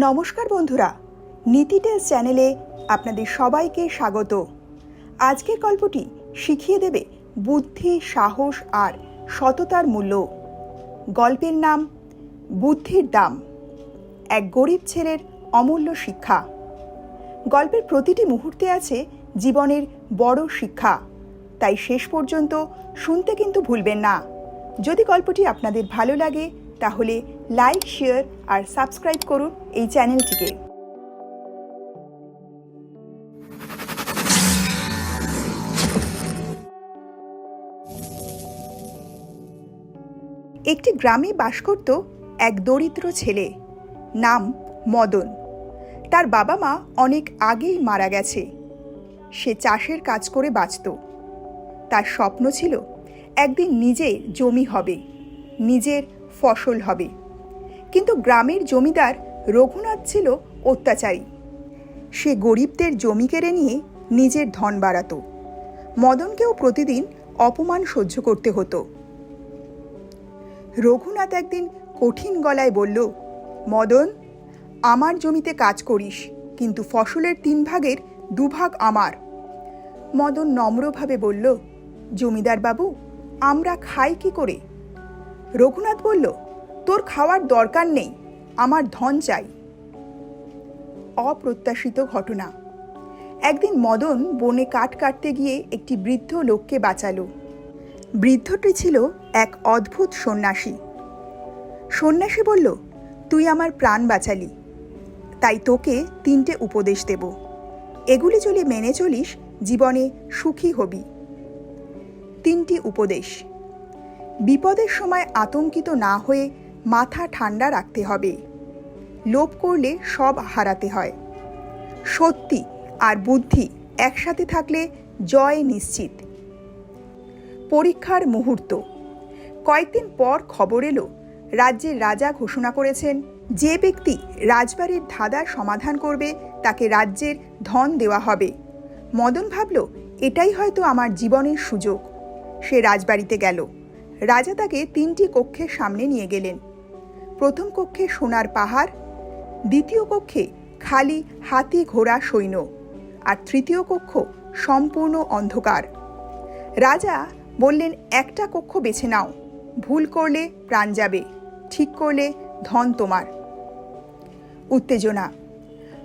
নমস্কার বন্ধুরা, নীতি চ্যানেলে আপনাদের সবাইকে স্বাগত। আজকের গল্পটি শিখিয়ে দেবে বুদ্ধি, সাহস আর সততার মূল্য। গল্পের নাম, বুদ্ধির দাম, এক গরিব ছেলের অমূল্য শিক্ষা। গল্পের প্রতিটি মুহূর্তে আছে জীবনের বড় শিক্ষা, তাই শেষ পর্যন্ত শুনতে কিন্তু ভুলবেন না। যদি গল্পটি আপনাদের ভালো লাগে, তাহলে লাইক শেয়ার আর সাবস্ক্রাইব করুন। এই চ্যানেলটিকে। একটি গ্রামে বাস করত এক দরিদ্র ছেলে, নাম মদন। তার বাবা মা অনেক আগেই মারা গেছে। সে চাষের কাজ করে বাঁচত। তার স্বপ্ন ছিল, একদিন নিজে জমি হবে, নিজের ফসল হবে। কিন্তু গ্রামের জমিদার রঘুনাথ ছিল অত্যাচারী। সে গরিবদের জমি কেড়ে নিয়ে নিজের ধন বাড়াতো। মদনকেও প্রতিদিন অপমান সহ্য করতে হতো। রঘুনাথ একদিন কঠিন গলায় বলল, মদন, আমার জমিতে কাজ করিস, কিন্তু ফসলের তিন ভাগের দুভাগ আমার। মদন নম্রভাবে বলল, জমিদার বাবু, আমরা খাই কি করে? রঘুনাথ বলল, তোর খাওয়ার দরকার নেই আমার ধন চাই। অপ্রত্যাশিত ঘটনা। একদিন মদন বনে কাঠ কাটতে গিয়ে একটি বৃদ্ধ লোককে বাঁচালো। বৃদ্ধটি ছিল এক অদ্ভুত সন্ন্যাসী। সন্ন্যাসী বলল, তুই আমার প্রাণ বাঁচালি। তাই তোকে তিনটে উপদেশ দেব। এগুলি যদি মেনে চলিস, জীবনে সুখী হবি। তিনটি উপদেশ। বিপদের সময় আতঙ্কিত না হয়ে মাথা ঠান্ডা রাখতে হবে। লোভ করলে সব হারাতে হয়। সত্যি আর বুদ্ধি একসাথে থাকলে জয় নিশ্চিত। পরীক্ষার মুহূর্ত। কয়েকদিন পর খবর এলো, রাজ্যের রাজা ঘোষণা করেছেন, যে ব্যক্তি রাজবাড়ির ধাঁধার সমাধান করবে, তাকে রাজ্যের ধন দেওয়া হবে। মদন ভাবল, এটাই হয়তো আমার জীবনের সুযোগ। সে রাজবাড়িতে গেল। রাজা তাকে তিনটি কক্ষের সামনে নিয়ে গেলেন। প্রথম কক্ষে সোনার পাহাড়, দ্বিতীয় কক্ষে খালি হাতি ঘোড়া সৈন্য, আর তৃতীয় কক্ষ সম্পূর্ণ অন্ধকার। রাজা বললেন, একটা কক্ষ বেছে নাও, ভুল করলে প্রাণ যাবে, ঠিক করলে ধন তোমার। উত্তেজনা।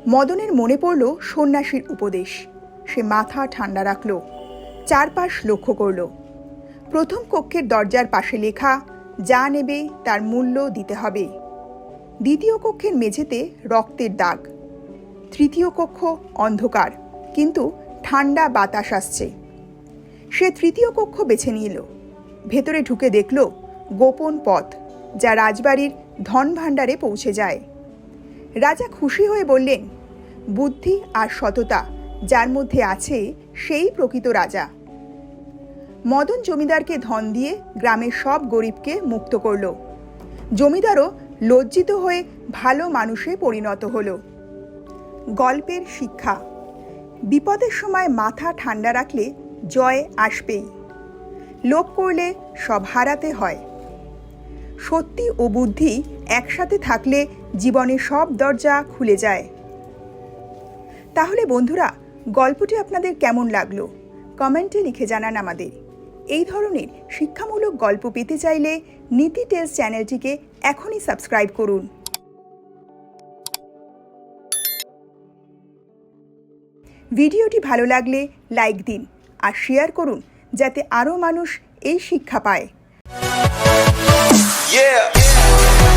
মদনের মনে পড়ল সন্ন্যাসীর উপদেশ। সে মাথা ঠান্ডা রাখল, চারপাশ লক্ষ্য করল। প্রথম কক্ষের দরজার পাশে লেখা যা নেবে তার মূল্য দিতে হবে। দ্বিতীয় কক্ষের মেঝেতে রক্তের দাগ। তৃতীয় কক্ষ অন্ধকার, কিন্তু ঠান্ডা বাতাস আসছে। সে তৃতীয় কক্ষ বেছে নিল। ভেতরে ঢুকে দেখল গোপন পথ, যা রাজবাড়ির ধন ভাণ্ডারে পৌঁছে যায়। রাজা খুশি হয়ে বললেন, বুদ্ধি আর সততা, যার মধ্যে আছে সেই প্রকৃত রাজা। মদন জমিদারকে ধন দিয়ে গ্রামের সব গরিবকে মুক্ত করল। জমিদারও লজ্জিত হয়ে ভালো মানুষে পরিণত হল। গল্পের শিক্ষা। বিপদের সময় মাথা ঠান্ডা রাখলে জয় আসবেই। লোভ করলে সব হারাতে হয়। সত্যি ও বুদ্ধি একসাথে থাকলে জীবনে সব দরজা খুলে যায়। তাহলে বন্ধুরা, গল্পটি আপনাদের কেমন লাগল? কমেন্টে লিখে জানান আমাদের। এই ধরনের শিক্ষামূলক গল্প পেতে চাইলে নীতি টেস্ট চ্যানেলটিকে এখনই সাবস্ক্রাইব করুন ভিডিওটি ভালো লাগলে লাইক দিন আর শেয়ার করুন যাতে আরও মানুষ এই শিক্ষা পায় Yeah.